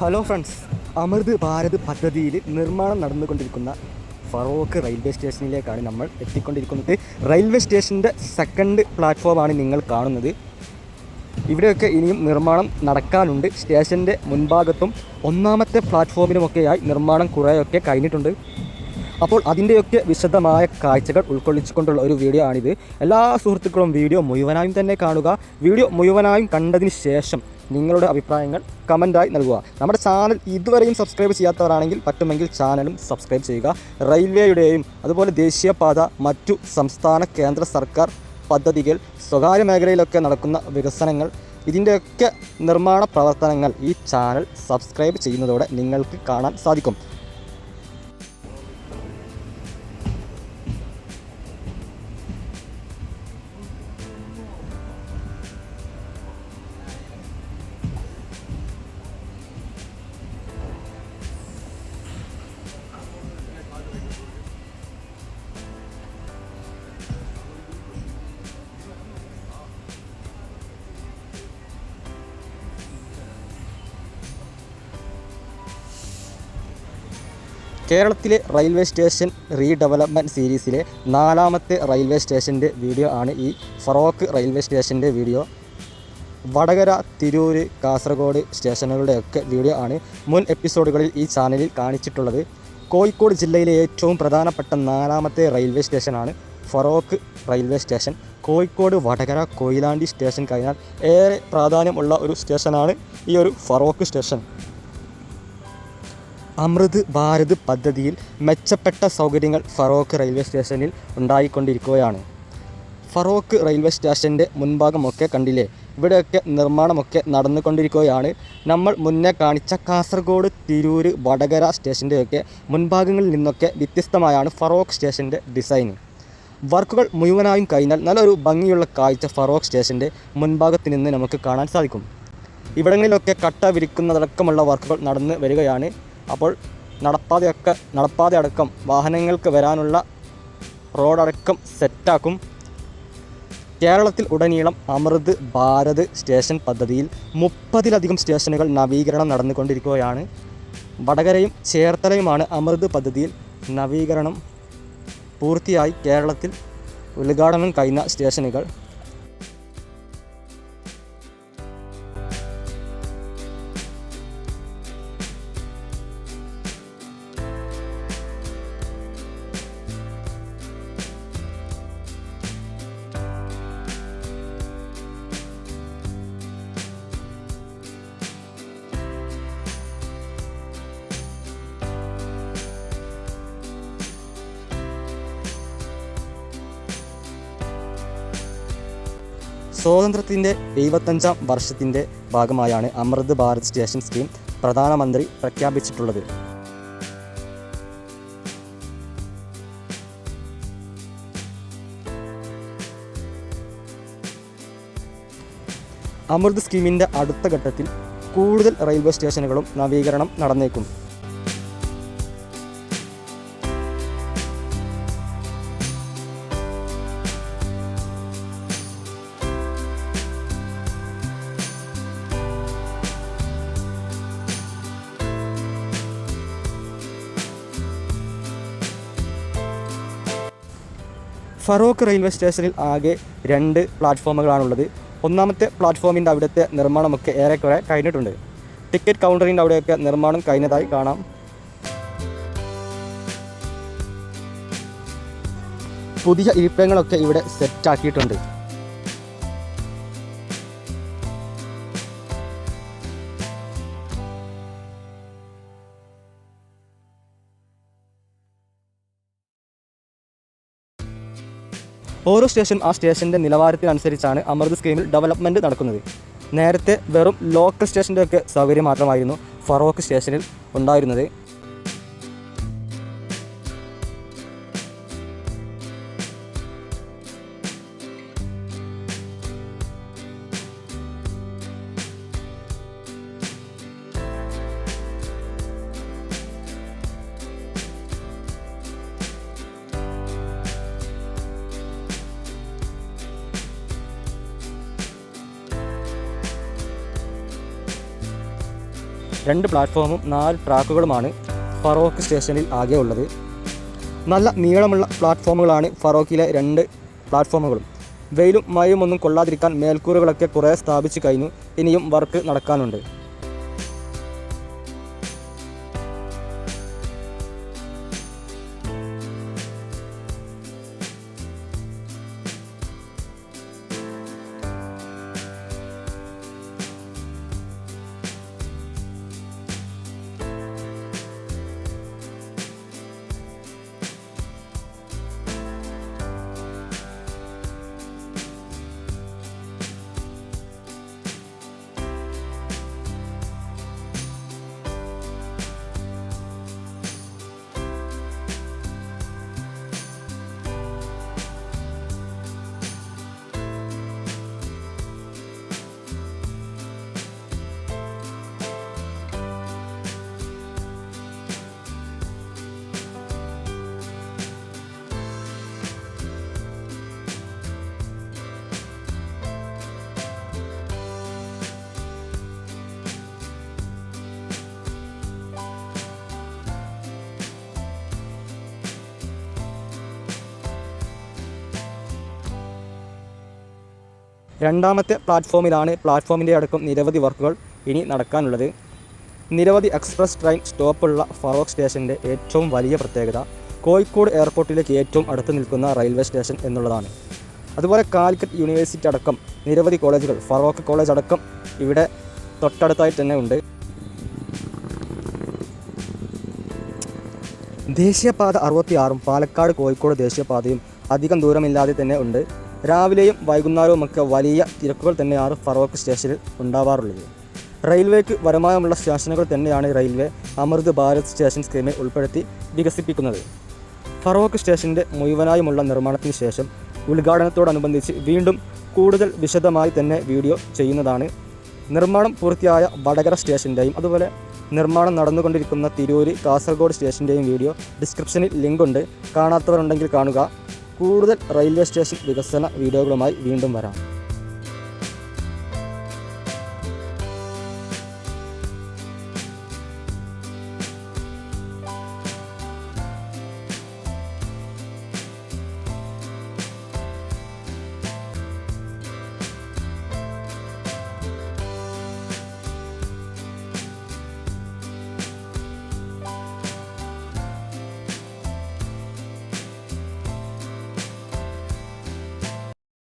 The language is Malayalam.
ഹലോ ഫ്രണ്ട്സ് അമൃത് ഭാരത് പദ്ധതിയിൽ നിർമ്മാണം നടന്നുകൊണ്ടിരിക്കുന്ന ഫറോക്ക് റെയിൽവേ സ്റ്റേഷനിലേക്കാണ് നമ്മൾ എത്തിക്കൊണ്ടിരിക്കുന്നത്. റെയിൽവേ സ്റ്റേഷന്റെ സെക്കൻഡ് പ്ലാറ്റ്ഫോമാണ് നിങ്ങൾ കാണുന്നത്. ഇവിടെയൊക്കെ ഇനിയും നിർമ്മാണം നടക്കാനുണ്ട്. സ്റ്റേഷന്റെ മുൻഭാഗത്തും ഒന്നാമത്തെ പ്ലാറ്റ്ഫോമിലുമൊക്കെയായി നിർമ്മാണം കുറേയൊക്കെ കഴിഞ്ഞിട്ടുണ്ട്. അപ്പോൾ അതിന്റെയൊക്കെ വിശദമായ കാഴ്ചകൾ ഉൾക്കൊള്ളിച്ചുകൊണ്ടുള്ള ഒരു വീഡിയോ ആണിത്. എല്ലാ സുഹൃത്തുക്കളും വീഡിയോ മുഴുവനായും തന്നെ കാണുക. വീഡിയോ മുഴുവനായും കണ്ടതിന് ശേഷം നിങ്ങളുടെ അഭിപ്രായങ്ങൾ കമന്റായി നൽകുക. നമ്മുടെ ചാനൽ ഇതുവരെയും സബ്സ്ക്രൈബ് ചെയ്യാത്തവരാണെങ്കിൽ പറ്റുമെങ്കിൽ ചാനലും സബ്സ്ക്രൈബ് ചെയ്യുക. റെയിൽവേയുടെയും അതുപോലെ ദേശീയപാത മറ്റു സംസ്ഥാന കേന്ദ്ര സർക്കാർ പദ്ധതികൾ സ്വകാര്യ മേഖലയിലൊക്കെ നടക്കുന്ന വികസനങ്ങൾ ഇതിന്റെയൊക്കെ നിർമ്മാണ പ്രവർത്തനങ്ങൾ ഈ ചാനൽ സബ്സ്ക്രൈബ് ചെയ്യുന്നതോടെ നിങ്ങൾക്ക് കാണാൻ സാധിക്കും. കേരളത്തിലെ റെയിൽവേ സ്റ്റേഷൻ റീഡെവലപ്മെന്റ് സീരീസിലെ നാലാമത്തെ റെയിൽവേ സ്റ്റേഷന്റെ വീഡിയോ ആണ് ഈ ഫറോക്ക് റെയിൽവേ സ്റ്റേഷന്റെ വീഡിയോ. വടകര തിരൂർ കാസർഗോഡ് സ്റ്റേഷനുകളുടെയൊക്കെ വീഡിയോ ആണ് മുൻ എപ്പിസോഡുകളിൽ ഈ ചാനലിൽ കാണിച്ചിട്ടുള്ളത്. കോഴിക്കോട് ജില്ലയിലെ ഏറ്റവും പ്രധാനപ്പെട്ട നാലാമത്തെ റെയിൽവേ സ്റ്റേഷനാണ് Feroke railway station. Kozhikode Vadakara Koyilandy station കഴിഞ്ഞാൽ ഏറെ പ്രാധാന്യമുള്ള ഒരു സ്റ്റേഷനാണ് ഈ ഒരു ഫറോക്ക് സ്റ്റേഷൻ. അമൃത് ഭാരത് പദ്ധതിയിൽ മെച്ചപ്പെട്ട സൗകര്യങ്ങൾ ഫറോക്ക് റെയിൽവേ സ്റ്റേഷനിൽ ഉണ്ടായിക്കൊണ്ടിരിക്കുകയാണ്. ഫറോക്ക് റെയിൽവേ സ്റ്റേഷന്റെ മുൻഭാഗമൊക്കെ കണ്ടില്ലേ? ഇവിടെയൊക്കെ നിർമ്മാണമൊക്കെ നടന്നുകൊണ്ടിരിക്കുകയാണ്. നമ്മൾ മുന്നേ കാണിച്ച കാസർഗോഡ് തിരൂർ വടകര സ്റ്റേഷന്റെയൊക്കെ മുൻഭാഗങ്ങളിൽ നിന്നൊക്കെ വ്യത്യസ്തമായാണ് ഫറോക്ക് സ്റ്റേഷന്റെ ഡിസൈൻ. വർക്കുകൾ മുഴുവനായും കഴിഞ്ഞാൽ നല്ലൊരു ഭംഗിയുള്ള കാഴ്ച ഫറോക്ക് സ്റ്റേഷന്റെ മുൻഭാഗത്ത് നിന്ന് നമുക്ക് കാണാൻ സാധിക്കും. ഇവിടങ്ങളിലൊക്കെ കട്ട വിരിക്കുന്നതടക്കമുള്ള വർക്കുകൾ നടന്ന് വരികയാണ്. അപ്പോൾ നടപ്പാതയൊക്കെ നടപ്പാത അടക്കം വാഹനങ്ങൾക്ക് വരാനുള്ള റോഡടക്കം സെറ്റാക്കും. കേരളത്തിൽ ഉടനീളം അമൃത് ഭാരത് സ്റ്റേഷൻ പദ്ധതിയിൽ മുപ്പതിലധികം സ്റ്റേഷനുകൾ നവീകരണം നടന്നുകൊണ്ടിരിക്കുകയാണ്. വടകരയും ചേർത്തലയുമാണ് അമൃത് പദ്ധതിയിൽ നവീകരണം പൂർത്തിയായി കേരളത്തിൽ ഉദ്ഘാടനം കഴിഞ്ഞ സ്റ്റേഷനുകൾ. സ്വാതന്ത്ര്യത്തിന്റെ എഴുപത്തഞ്ചാം വർഷത്തിന്റെ ഭാഗമായാണ് അമൃത് ഭാരത് സ്റ്റേഷൻ സ്കീം പ്രധാനമന്ത്രി പ്രഖ്യാപിച്ചിട്ടുള്ളത്. അമൃത് സ്കീമിന്റെ അടുത്ത ഘട്ടത്തിൽ കൂടുതൽ റെയിൽവേ സ്റ്റേഷനുകളും നവീകരണം നടന്നേക്കും. ഫറോക്ക് റെയിൽവേ സ്റ്റേഷനിൽ ആകെ രണ്ട് പ്ലാറ്റ്ഫോമുകളാണുള്ളത്. ഒന്നാമത്തെ പ്ലാറ്റ്ഫോമിന്റെ അവിടുത്തെ നിർമ്മാണമൊക്കെ ഏറെക്കുറെ കഴിഞ്ഞിട്ടുണ്ട്. ടിക്കറ്റ് കൗണ്ടറിന്റെ അവിടെയൊക്കെ നിർമ്മാണം കഴിഞ്ഞതായി കാണാം. പുതിയ ഇരിപ്പിടങ്ങളൊക്കെ ഇവിടെ സെറ്റാക്കിയിട്ടുണ്ട്. ഓരോ സ്റ്റേഷൻ ആ സ്റ്റേഷന്റെ നിലവാരത്തിനനുസരിച്ചാണ് അമൃത് സ്കീമിൽ ഡെവലപ്മെന്റ് നടക്കുന്നത്. നേരത്തെ വെറും ലോക്കൽ സ്റ്റേഷന്റെ ഒക്കെ സൗകര്യം മാത്രമായിരുന്നു ഫറോക്ക് സ്റ്റേഷനിൽ ഉണ്ടായിരുന്നത്. രണ്ട് പ്ലാറ്റ്ഫോമും നാല് ട്രാക്കുകളുമാണ് ഫറോക്ക് സ്റ്റേഷനിൽ ആകെ ഉള്ളത്. നല്ല നീളമുള്ള പ്ലാറ്റ്ഫോമുകളാണ് ഫറോക്കിലെ രണ്ട് പ്ലാറ്റ്ഫോമുകളും. വെയിലും മഴയും ഒന്നും കൊള്ളാതിരിക്കാൻ മേൽക്കൂറുകളൊക്കെ കുറേ സ്ഥാപിച്ചു കഴിഞ്ഞു. ഇനിയും വർക്ക് നടക്കാനുണ്ട്. രണ്ടാമത്തെ പ്ലാറ്റ്ഫോമിലാണ് പ്ലാറ്റ്ഫോമിന്റെ അടക്കം നിരവധി വർക്കുകൾ ഇനി നടക്കാനുള്ളത്. നിരവധി എക്സ്പ്രസ് ട്രെയിൻ സ്റ്റോപ്പുള്ള ഫറോക്ക് സ്റ്റേഷന്റെ ഏറ്റവും വലിയ പ്രത്യേകത കോഴിക്കോട് എയർപോർട്ടിലേക്ക് ഏറ്റവും അടുത്ത് നിൽക്കുന്ന റെയിൽവേ സ്റ്റേഷൻ എന്നുള്ളതാണ്. അതുപോലെ കാലിക്കറ്റ് യൂണിവേഴ്സിറ്റി അടക്കം നിരവധി കോളേജുകൾ ഫറോക്ക് കോളേജ് അടക്കം ഇവിടെ തൊട്ടടുത്തായി തന്നെ ഉണ്ട്. ദേശീയപാത അറുപത്തിയാറും പാലക്കാട് കോഴിക്കോട് ദേശീയപാതയും അധികം ദൂരമില്ലാതെ തന്നെ ഉണ്ട്. രാവിലെയും വൈകുന്നേരവുമൊക്കെ വലിയ തിരക്കുകൾ തന്നെയാണ് ഫറോക്ക് സ്റ്റേഷനിൽ ഉണ്ടാവാറുള്ളത്. റെയിൽവേക്ക് വരുമാനമുള്ള സ്റ്റേഷനുകൾ തന്നെയാണ് റെയിൽവേ അമൃത് ഭാരത് സ്റ്റേഷൻ സ്കീമിൽ ഉൾപ്പെടുത്തി വികസിപ്പിക്കുന്നത്. ഫറോക്ക് സ്റ്റേഷന്റെ മുഴുവനായുമുള്ള നിർമ്മാണത്തിന് ശേഷം ഉദ്ഘാടനത്തോടനുബന്ധിച്ച് വീണ്ടും കൂടുതൽ വിശദമായി തന്നെ വീഡിയോ ചെയ്യുന്നതാണ്. നിർമ്മാണം പൂർത്തിയായ വടകര സ്റ്റേഷന്റെയും അതുപോലെ നിർമ്മാണം നടന്നുകൊണ്ടിരിക്കുന്ന തിരൂര് കാസർഗോഡ് സ്റ്റേഷന്റെയും വീഡിയോ ഡിസ്ക്രിപ്ഷനിൽ ലിങ്ക് ഉണ്ട് കാണാത്തവരുണ്ടെങ്കിൽ കാണുക. കൂടുതൽ റെയിൽവേ സ്റ്റേഷൻ വികസന വീഡിയോകളുമായി വീണ്ടും വരാം.